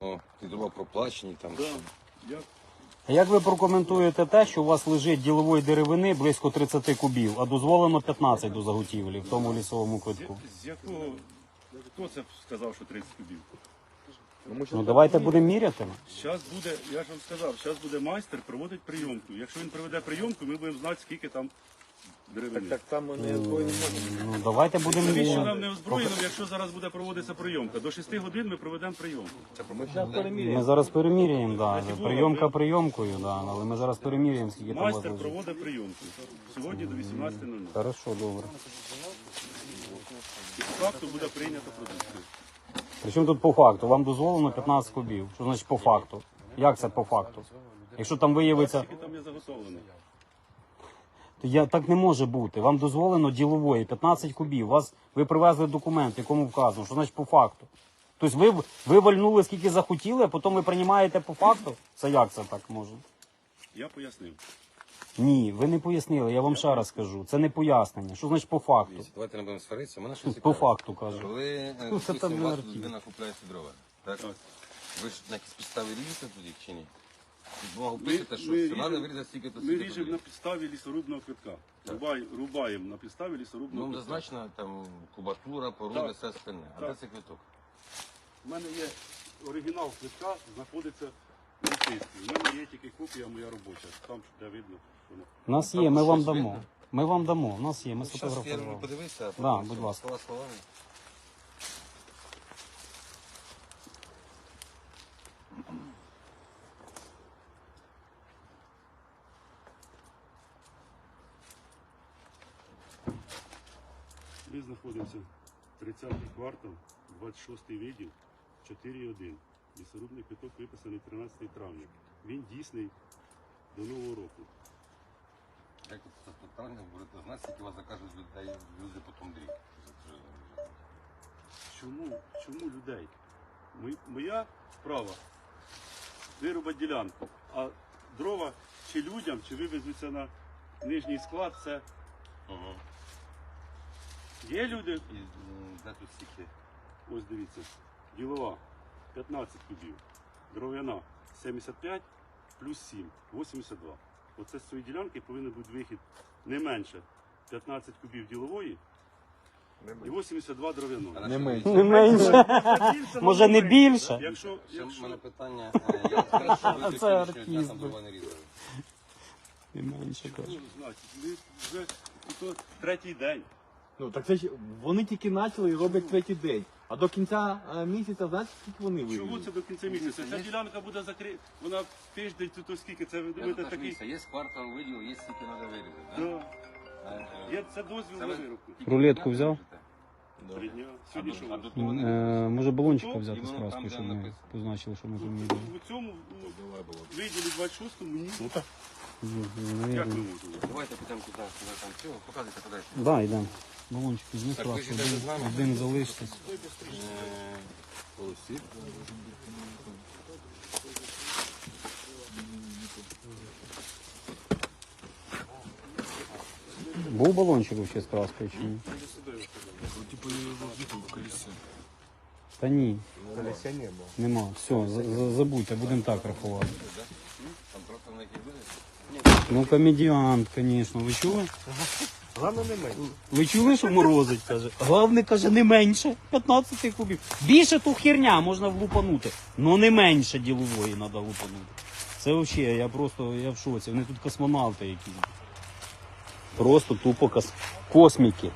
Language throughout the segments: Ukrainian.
О, ти думав проплачені там. Да. Як ви прокоментуєте те, що у вас лежить ділової деревини близько 30 кубів, а дозволено 15 до заготівлі в тому лісовому квитку? з, з якого хто це сказав, що 30 кубів? Ну давайте будемо міряти. Зараз буде, я ж вам сказав, зараз буде майстер проводить прийомку. Якщо він проведе прийомку, ми будемо знати, скільки там деревини. Так там не можуть. Ну давайте будемо Навіщо нам не озброєним, якщо зараз буде проводитися прийомка? До 6 годин ми проведемо прийомку. Ми зараз переміряємо. Ми зараз переміряємо, да. Прийомка прийомкою, да. але ми зараз переміряємо, скільки там вас Майстер лежить. проводить прийомку. Сьогодні до 18.00. Хорошо, добре. І по факту буде прийнята продукція. Причому тут по факту? Вам дозволено 15 кубів. Що значить по факту? Як це по факту? Якщо там виявиться, Скільки там є заготовлено? Я так не може бути. Вам дозволено ділової 15 кубів. Вас ви привезли документ, якому вказано, що значить по факту. Тобто ви, ви вальнули скільки захотіли, а потім ви приймаєте по факту? Це як це так може? Я пояснив. Ні, ви не пояснили, я вам ще раз скажу. Це не пояснення. Що значить по факту? Дивіться, Давайте не будемо сваритися. Мене щось По факту кажу. Коли е, це допустим, там у не вас людина купляє дрова, так? Так. Ви ж на якісь підставі ріжете тоді чи ні? Бумагу Ми- пишете, що ми треба вирізати стільки-то, Ми ріжемо на підставі лісорубного квитка. Рубай, рубаємо на підставі лісорубного Ну, квитка. зазначена там кубатура, порода, Так. все остальне. А Так. де цей квиток? У мене є оригінал квитка, знаходиться в лісистці. У мене є тільки копія моя робоча. Там де видно. що вона. У нас Там є, ми вам щось дамо. видно? Ми вам дамо. У нас є, ми Ну, щас я сфотографували. подивився, а Да, будь все, ласка. слова словами. Ми знаходимося 30-й квартал, 26-й відділ, 4.1. Лісорубний квиток виписаний 13 травня. Він дійсний до Нового року. Як це питання, будете знати, скільки вас закажуть людей, люди по тундрі. Чому, чому людей? Моя справа вирубати ділянку, а дрова чи людям, чи вивезуться на нижній склад, це Ага. Є люди, І м, де тут стільки? ось дивіться, ділова 15 кубів, дров'яна 75 плюс 7, 82. Оце з цієї ділянки повинен бути вихід не менше 15 кубів ділової і 82 дров'яної. Не ми. Не менше. Може не більше? Якщо, Ще в якщо мене питання, е, як зараз що Це до сьогоднішнього артист там був. дрова не різали? Не менше кажу. Ну, значить, ми вже і то третій день. Ну так це ж вони тільки почали і роблять третій день. А до кінця е, місяця, знаєте, скільки вони Чому вивезуть? це до кінця місяця? Ця ділянка буде закрита, вона тиждень, то, то скільки це ви Я думаєте тут такий? дивіться, є квартал виділ, є скільки треба вирізати. да? Да. Е, Є це дозвіл на ви вирубку. Рулетку взяв? Три дня. А Сьогодні до- що? а у до того не Е, може балончика взяти з там, краскою, щоб ми позначили, що ми У, поміряли. у цьому виділі 26 ні. Ну так. Ні, Як ми навірно. можемо? Давайте підемо туди, куди там цього, показуйте куди. Да, йдемо. Балончик візьми Так, ви краску, ж йдете з нами? один, один залишиться. Був балончик взагалі з краскою чи ні? Та ні, Колеся не було. нема. Все, за- за- забудьте, будемо так рахувати. Ну, комедіант, звісно. Ви чули? Головне не менше. Ви чули, що морозить, каже? Головне, каже, не менше 15 кубів. Більше ту херня можна влупанути, але не менше ділової треба влупанути. Це взагалі, я просто я в шоці. Вони тут космонавти якісь. Просто тупо кос... косміки.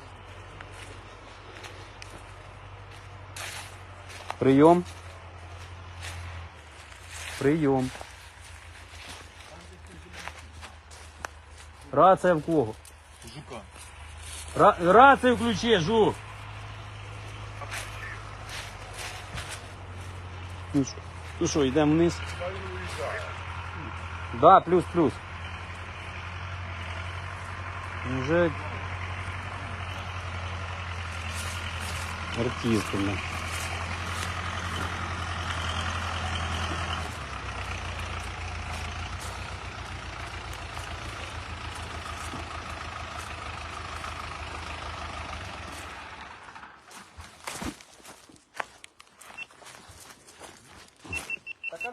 Прийом. Прийом. Рація в кого? Жука. Ра- рацію включи, жук. Ну що, ну що, йдемо вниз? Да, плюс, плюс. Уже артисти, бля.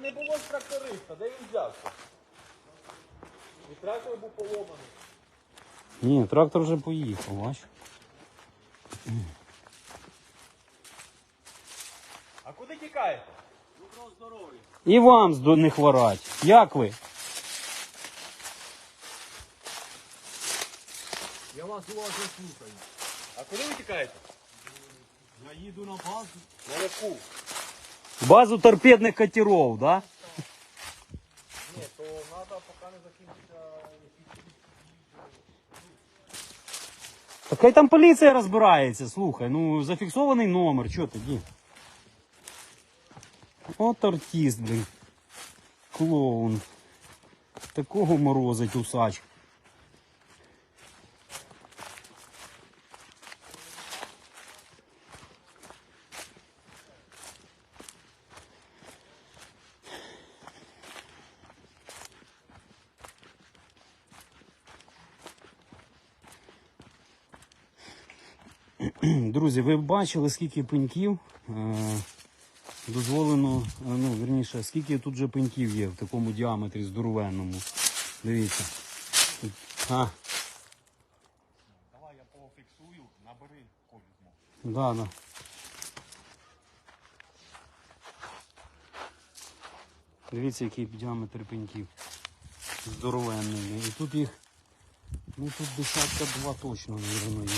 Не було ж тракториста, де він взявся? І трактор був поломаний. Ні, трактор вже поїхав, бач. А куди тікаєте? Доброго здоров'я. І вам здо- не хворать. Як ви? Я вас уважно слухаю. А куди ви тікаєте? Я їду на базу. На яку? Базу торпедних катеров, да? Ні, то треба поки не закінчиться. Так там поліція розбирається, слухай, ну зафіксований номер, чого тоді? От артист, блін. Клоун. Такого морозить усач. Друзі, ви бачили, скільки пеньків е, дозволено, е, ну, верніше, скільки тут же пеньків є в такому діаметрі здоровенному. Дивіться. А, Давай я пофіксую, набери ковідмо. да, да. Дивіться, який діаметр пеньків. Здоровенний. І тут їх, ну тут десятка два точно, мабуть, є.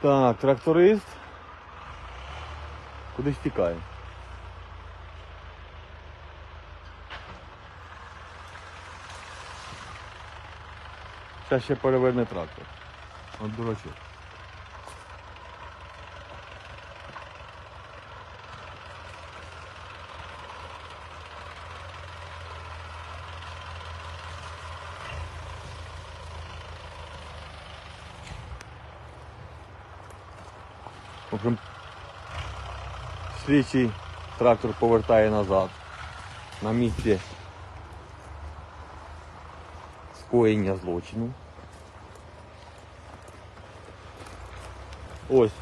Так, тракторист. Кудись тікає. Зараз ще переверне трактор. От дурачок. В слідчий трактор повертає назад на місці скоєння злочину. Ось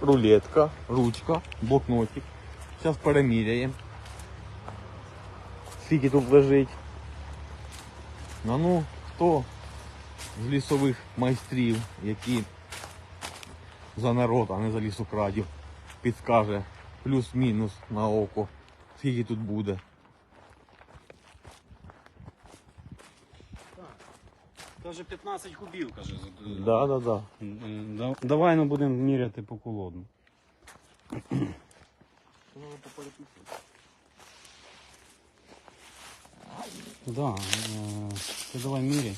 рулетка, ручка, блокнотик. Зараз переміряємо. Скільки тут лежить. Ну, ну, хто з лісових майстрів, які за народ, а не за лісокрадів. Підскаже плюс-мінус на око, скільки тут буде. Каже 15 кубів, каже. Да, да, да. Да- Давай ну будемо міряти по колодну. Да, е, ти давай міряй.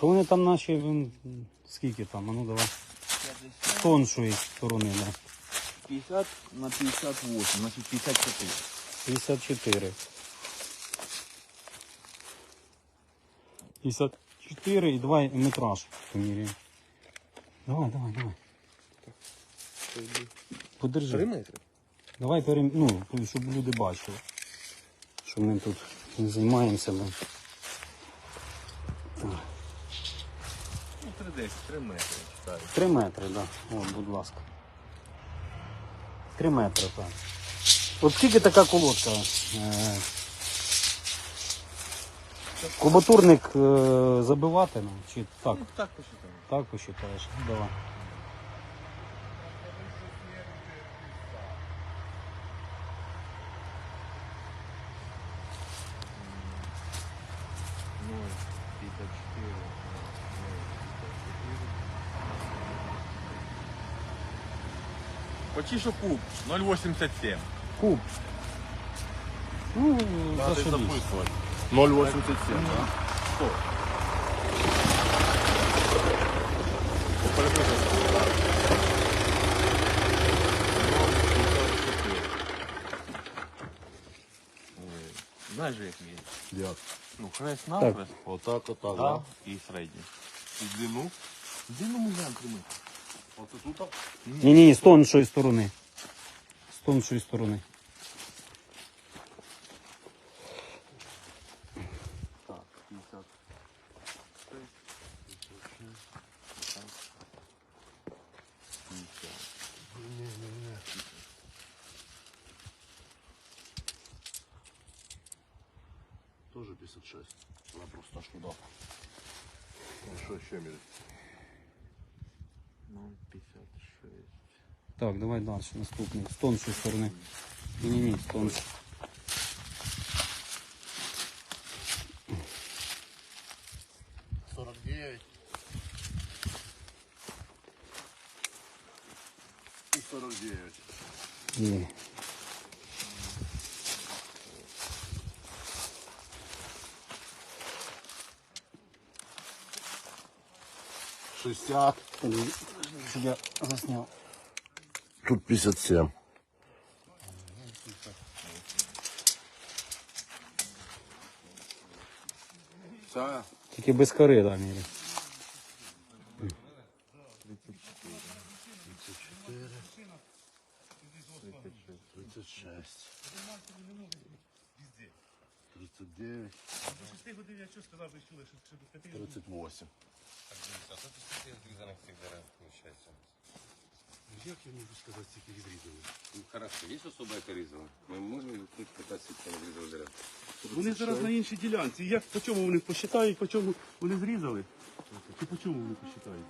Що вони там наші, скільки там, а ну давай. Тоншої сторони, да. 50 на 58, значить 54. 54. 54 і давай метраж поміряємо. Давай, давай, давай. Подержи. метри? Давай перем... ну, щоб люди бачили, що ми тут не займаємося. Бо... 3 3 метри, читаю. 3 метри, так. Да. От, будь ласка. Три метри, так. От скільки така колодка? Е... Кубатурник е... забивати нам? Чи так? Ну, так посчитаєш. Так посчитаєш? Ну, Давай. Ноль, 54, Почти що куб, 0,87. Куб. Ну, Надо зашибись. записувати. 0,87, так? Що? Знаєш, як міряють? Як? Ну, хрест Так. навхрест, Отак, отак, да? да? і середній. І длину? Длину ми знаємо тут? Ні, ні, з тоншої сторони. З тоншої сторони. Так, 50. 36. Вона просто шкода. Ну що ще міряти? 0,56. Так, давай далі, наступний. З тоншої сторони. Ні, ні, ні, з тоншої. Сорок девять. И сорок девять. Є. Шестьдесят. Щоб я засняв. Тут пятьдесят семь. Це Тільки без кори, да, мірі. 36. 39. 38. Як я можу сказати, скільки відрізали? Ну, хорошо, є особа, яка різала? Ми можемо тут питати, скільки вони різали дерева? Вони зараз на іншій ділянці. Як по чому вони посчитають, по чому вони зрізали? Чи по чому вони посчитають?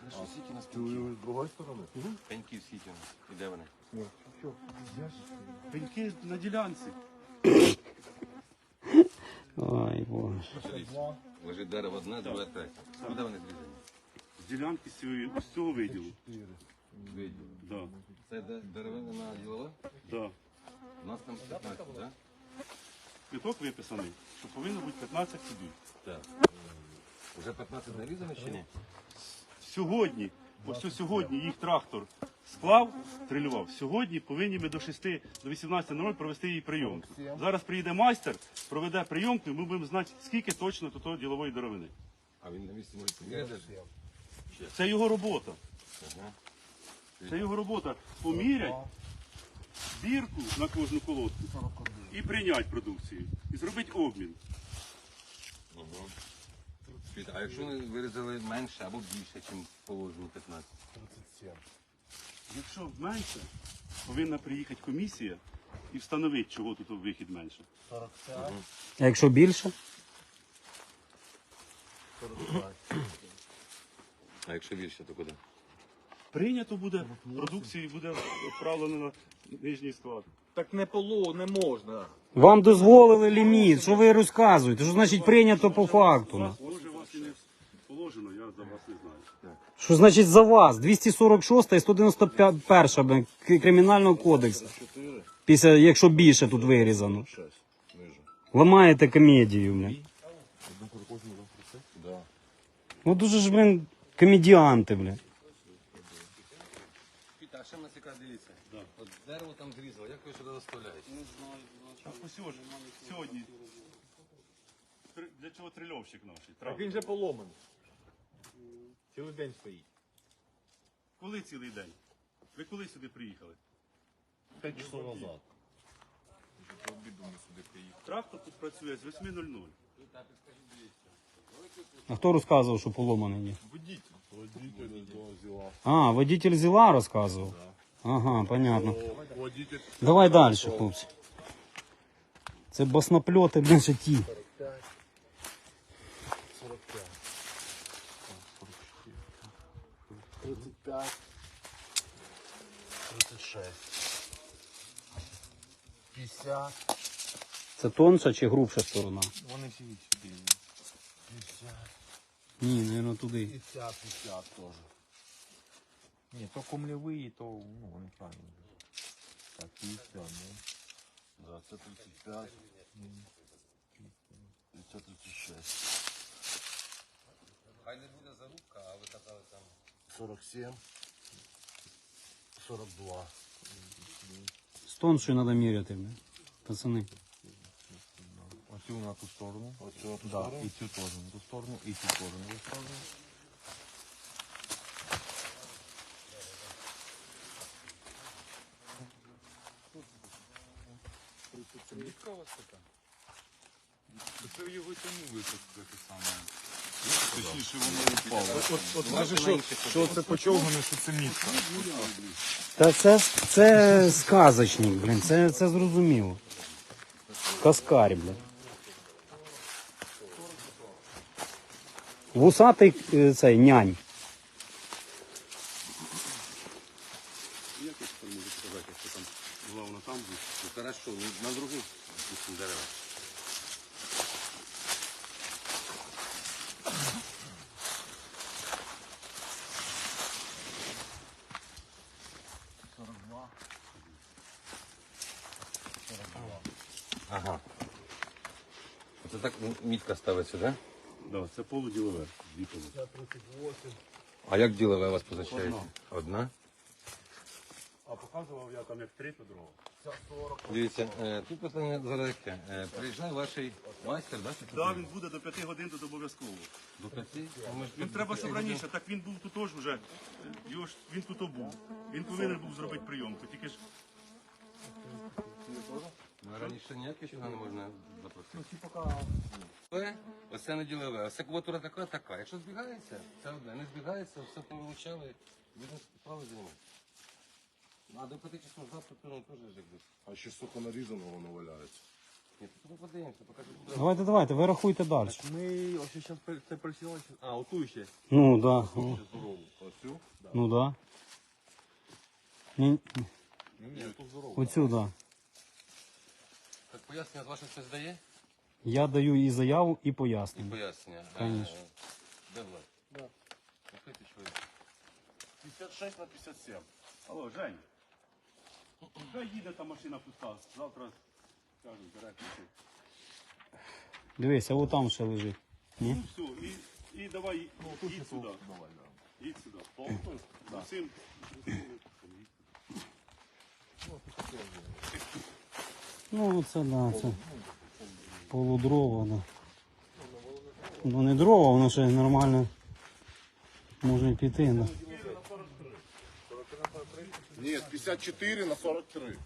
Хорошо, скільки нас Ти з другої сторони? пеньків, скільки у нас? І де вони? Пеньки на ділянці. Ой, боже. Лежить дерево одне, друге, третє. Куди вони зрізані? З ділянки з цього, цього виділу. Да, Це де- деревина на ділова? да. У нас там 15, так? Да? Квіток виписаний, що повинно бути 15 кубів. Так. Вже 15 нарізано чи ні? Сьогодні, ось сьогодні їх трактор склав, трилював. Сьогодні повинні ми до 6, до 18.00 провести її прийомку. Зараз приїде майстер, проведе прийомку, і ми будемо знати, скільки точно того ділової деревини. А він на місці може поміряти? Це його робота. Ага. Це його робота. Помірять бірку на кожну колодку і прийняти продукцію. І зробити обмін. А якщо вони вирізали менше або більше, ніж положено 15? 37. Якщо менше, повинна приїхати комісія і встановити, чого тут вихід менше. 45. А якщо більше? 45. А якщо більше, то куди? Прийнято буде, продукцію буде відправлено на нижній склад. Так не поло, не можна. Вам дозволили ліміт. Що ви розказуєте? Що значить прийнято по факту? Може, вас і не положено, я за вас не знаю. Що значить за вас? 246 і 191 блин, кримінального кодексу. Після, якщо більше тут вирізано. 6. Ламаєте комедію, блін. Да. Ну дуже ж, блін, комедіанти, блін. Світ, а ще нас яка дивіться? От дерево там зрізало, як ви сюди доставляєте? А ось ось, сьогодні. Три- Для чого трильовщик наш? Так він же поломаний. Цілий день стоїть. Коли цілий день? Ви коли сюди приїхали? 5 часов назад. Трактор тут працює з 8.00. А хто розказував, що поломаний ні? Водитель этого взяла. А, водитель зіла розказував? Ага, понятно. Давай далі, хлопці. Це баснопльоти, ще ті. 45. 35. 36. 50. Це тонша чи грубша сторона? Вони всі сюди. 50. Ні, мабуть, туди. 50, 50 тоже. Ні, то комлєвий, то ну, вони правильно. Так, 50, ну. Да, це 35. І це 36. Хай не буде зарубка, а ви казали там. 47. 42. З тоншою треба міряти, блін. Пацани. Оцю на ту сторону. Оцю на ту да, сторону? І цю теж на ту сторону, і цю теж на ту сторону. Це близька висота. Це його тягнули так таке саме. Точніше воно упало. От, от каже, що, що це почовгане, що це мітка. Та це, це сказочник, блін, це, це зрозуміло. Каскарь, блін. Вусатий е, цей нянь. Ну хорошо, ну, на других допустим, деревах. Ага. Це так мітка ставиться, так? Да? Да, це полуділове. Дві полу. А як ділове у вас позначається? Одна. А показував я там як три, то друга. Дивіться, е, тут питання зараз яке. Е, Приїжджає ваш майстер, да? Так, він буде до п'яти годин тут обов'язково. До п'яти? Ну, ми ж Він тут треба, щоб раніше, так він був тут теж вже. Його ж, він тут був. Він повинен був зробити прийомку. Тільки ж Ну, раніше ніяке сюди не можна запросити. Це, Оце не ділове. Ось квотура така, така. Якщо збігається, це одне. Не збігається, все повилучали, будемо справи займатися. А до п'яти часов завтра ну, теж ж. А ще сука нарізано воно валяється. Ні, тут подивимося, покажу. Давайте, давайте, ви рахуйте далі. Ми ось зараз це присіло. А, оту ще. Ну да. о, Здорово. Ось цю? Ну да. Ні, Ні, тут здорово. оцю, да. Так пояснення з ваших хтось дає? Я даю і заяву, і І пояснення. пояснення. Конечно. Е, Де Влад? Да. Слухайте, що є. 56 на 57. Алло, Жень. Хай їде та машина пуста. Завтра кажуть, бере ключі. Дивись, а отам ще лежить. Ні? Ну все, і, і давай їдь сюди. Давай, да. Їдь сюди. Повтор. Усім. Ну це да, це полудрова, да. Ну не дрова, воно ще нормально може піти. Да. Ні, 54 на 43.